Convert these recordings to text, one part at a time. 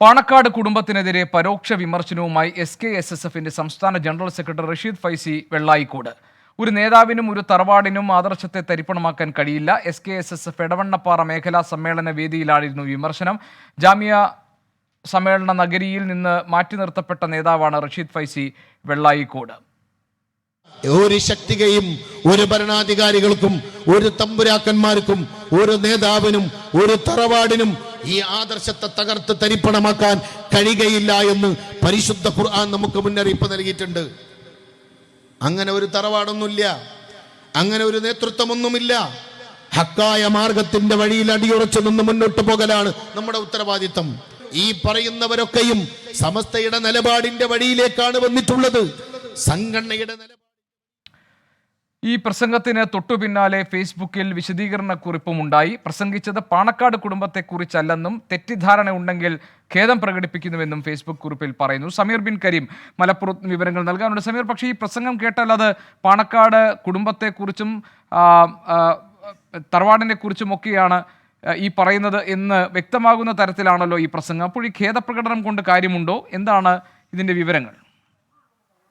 പാണക്കാട് കുടുംബത്തിനെതിരെ പരോക്ഷ വിമർശനവുമായി S K S S എഫിന്റെ സംസ്ഥാന ജനറൽ സെക്രട്ടറി റഷീദ് ഫൈസി വെള്ളായിക്കോട്. ഒരു നേതാവിനും ഒരു തറവാടിനും ആദർശത്തെ തരിപ്പണമാക്കാൻ കഴിയില്ല. S K S S F Edavannappara മേഖലാ സമ്മേളന വേദിയിലായിരുന്നു വിമർശനം. ജാമ്യ സമ്മേളന നഗരിയിൽ നിന്ന് മാറ്റി നിർത്തപ്പെട്ട നേതാവാണ് റഷീദ് ഫൈസി വെള്ളായിക്കോട്. ഒരു ശക്തികയും ഒരു ഭരണാധികാരികൾക്കും ഒരു തമ്പുരാക്കന്മാർക്കും ഒരു നേതാവിനും ഒരു തറവാടിനും ഈ ആദർശത്തെ തകർത്ത് തരിപ്പണമാക്കാൻ കഴിയുകയില്ല എന്ന് പരിശുദ്ധ ഖുർആൻ നമുക്ക് മുന്നറിയിപ്പ് നൽകിയിട്ടുണ്ട്. അങ്ങനെ ഒരു തറവാടൊന്നുമില്ല. അങ്ങനെ ഒരു നേതൃത്വമൊന്നുമില്ല. ഹക്കായ മാർഗത്തിന്റെ വഴിയിൽ അടിയുറച്ച് നിന്ന് മുന്നോട്ട് പോകലാണ് നമ്മുടെ ഉത്തരവാദിത്തം. ഈ പറയുന്നവരൊക്കെയും സമസ്തയുടെ നിലപാടിന്റെ വഴിയിലേക്കാണ് വന്നിട്ടുള്ളത്. സംഘടനയുടെ നിലപാട് ഈ പ്രസംഗത്തിന് തൊട്ടു പിന്നാലെ ഫേസ്ബുക്കിൽ വിശദീകരണ ഉണ്ടായി പ്രസംഗിച്ചത് പാണക്കാട് കുടുംബത്തെക്കുറിച്ചല്ലെന്നും തെറ്റിദ്ധാരണ ഉണ്ടെങ്കിൽ ഖേദം പ്രകടിപ്പിക്കുന്നുവെന്നും ഫേസ്ബുക്ക് കുറിപ്പിൽ പറയുന്നു. സമീർ ബിൻ കരീം മലപ്പുറത്ത് വിവരങ്ങൾ നൽകാനുണ്ട്. സമീർ പക്ഷേ ഈ പ്രസംഗം കേട്ടാൽ അത് പാണക്കാട് കുടുംബത്തെക്കുറിച്ചും തറവാടിനെ കുറിച്ചുമൊക്കെയാണ് ഈ പറയുന്നത് എന്ന് വ്യക്തമാകുന്ന തരത്തിലാണല്ലോ ഈ പ്രസംഗം. അപ്പോൾ ഈ ഖേദപ്രകടനം കൊണ്ട് കാര്യമുണ്ടോ? എന്താണ് ഇതിന്റെ വിവരങ്ങൾ?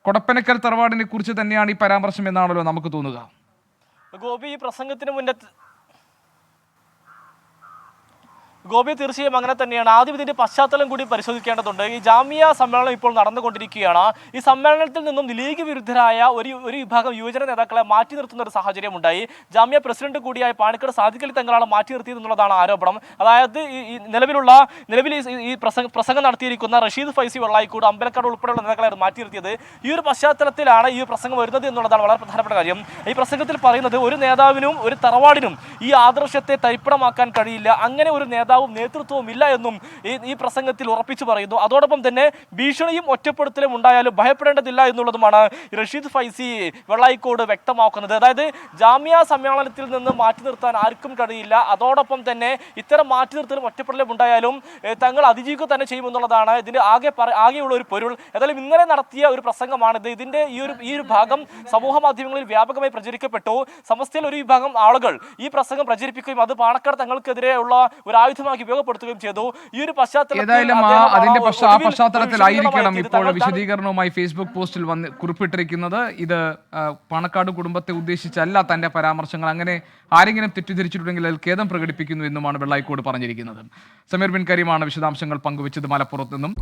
കൊടപ്പനക്കൽ തറവാടിനെ കുറിച്ച് തന്നെയാണ് ഈ പരാമർശം എന്നാണല്ലോ നമുക്ക് തോന്നുക. ഗോപി ഈ പ്രസംഗത്തിന് മുന്നേ ഗോപി തീർച്ചയായും അങ്ങനെ തന്നെയാണ്. ആദ്യം ഇതിന്റെ പശ്ചാത്തലം കൂടി പരിശോധിക്കേണ്ടതുണ്ട്. ഈ ജാമ്യ സമ്മേളനം ഇപ്പോൾ നടന്നുകൊണ്ടിരിക്കുകയാണ് ഈ സമ്മേളനത്തിൽ നിന്നും ലീഗ് വിരുദ്ധരായ ഒരു ഒരു വിഭാഗം യുവജന നേതാക്കളെ മാറ്റി നിർത്തുന്ന ഒരു സാഹചര്യം ഉണ്ടായി. ജാമ്യ പ്രസിഡന്റ് കൂടിയായ പാണിക്കട് സാധിക്കലി തങ്ങളാണ് മാറ്റി നിർത്തിയത് എന്നുള്ളതാണ് ആരോപണം. അതായത് ഈ നിലവിലുള്ള നിലവിൽ ഈ- പ്രസംഗ പ്രസംഗം നടത്തിയിരിക്കുന്ന റഷീദ് ഫൈസി വെള്ളായിക്കൂട് അമ്പലക്കാട് ഉൾപ്പെടെയുള്ള നേതാക്കളെ മാറ്റി നിർത്തിയത്. ഈ ഒരു പശ്ചാത്തലത്തിലാണ് ഈ പ്രസംഗം വരുന്നത് എന്നുള്ളതാണ് വളരെ പ്രധാനപ്പെട്ട കാര്യം. ഈ പ്രസംഗത്തിൽ പറയുന്നത് ഒരു നേതാവിനും ഒരു തറവാടിനും ഈ ആദർശത്തെ തരിപ്പണമാക്കാൻ കഴിയില്ല. അങ്ങനെ ഒരു നേതാവും നേതൃത്വവും ഇല്ല എന്നും ഈ പ്രസംഗത്തിൽ ഉറപ്പിച്ചു പറയുന്നു. അതോടൊപ്പം തന്നെ ഭീഷണിയും ഒറ്റപ്പെടുത്തലും ഉണ്ടായാലും ഭയപ്പെടേണ്ടതില്ല എന്നുള്ളതുമാണ് റഷീദ് ഫൈസി വെള്ളായിക്കോട് വ്യക്തമാക്കുന്നത്. അതായത് ജാമ്യ സമ്മേളനത്തിൽ നിന്ന് മാറ്റി നിർത്താൻ ആർക്കും കഴിയില്ല. അതോടൊപ്പം തന്നെ ഇത്തരം മാറ്റി നിർത്തലും ഒറ്റപ്പെടലും ഉണ്ടായാലും തങ്ങൾ അതിജീവിക്കുക തന്നെ ചെയ്യുമെന്നുള്ളതാണ് ഇതിന്റെ ആകെ പറ- ആകെയുള്ള ഒരു പൊരുൾ. ഏതായാലും ഇന്നലെ നടത്തിയ ഒരു പ്രസംഗമാണിത്. ഇതിന്റെ ഈ ഒരു ഈ ഒരു ഭാഗം സമൂഹ മാധ്യമങ്ങളിൽ വ്യാപകമായി പ്രചരിക്കപ്പെട്ടു. സമസ്തയിൽ ഒരു വിഭാഗം ആളുകൾ ഈ പ്രസംഗം പ്രചരിപ്പിക്കുകയും അത് പാണക്കാട് തങ്ങൾക്കെതിരെയുള്ള ഒരു ആയുധമാക്കി ഉപയോഗപ്പെടുത്തുകയും ചെയ്തു. ഈ ഒരു പശ്ചാത്തലത്തിൽ അതിന്റെ ആ പശ്ചാത്തലത്തിലായിരിക്കണം ഇപ്പോൾ വിശദീകരണവുമായി ഫേസ്ബുക്ക് പോസ്റ്റിൽ വന്ന് കുറിപ്പിട്ടിരിക്കുന്നത്. ഇത് പണക്കാട് കുടുംബത്തെ ഉദ്ദേശിച്ചല്ല തന്റെ പരാമർശങ്ങൾ. അങ്ങനെ ആരെങ്കിലും തെറ്റിദ്ധരിച്ചിട്ടുണ്ടെങ്കിൽ അതിൽ ഖേദം പ്രകടിപ്പിക്കുന്നു എന്നുമാണ് വെള്ളായിക്കോട് പറഞ്ഞിരിക്കുന്നത്. സമീർ ബിൻ കരീമാണ് വിശദാംശങ്ങൾ പങ്കുവച്ചത് മലപ്പുറത്ത് നിന്നും.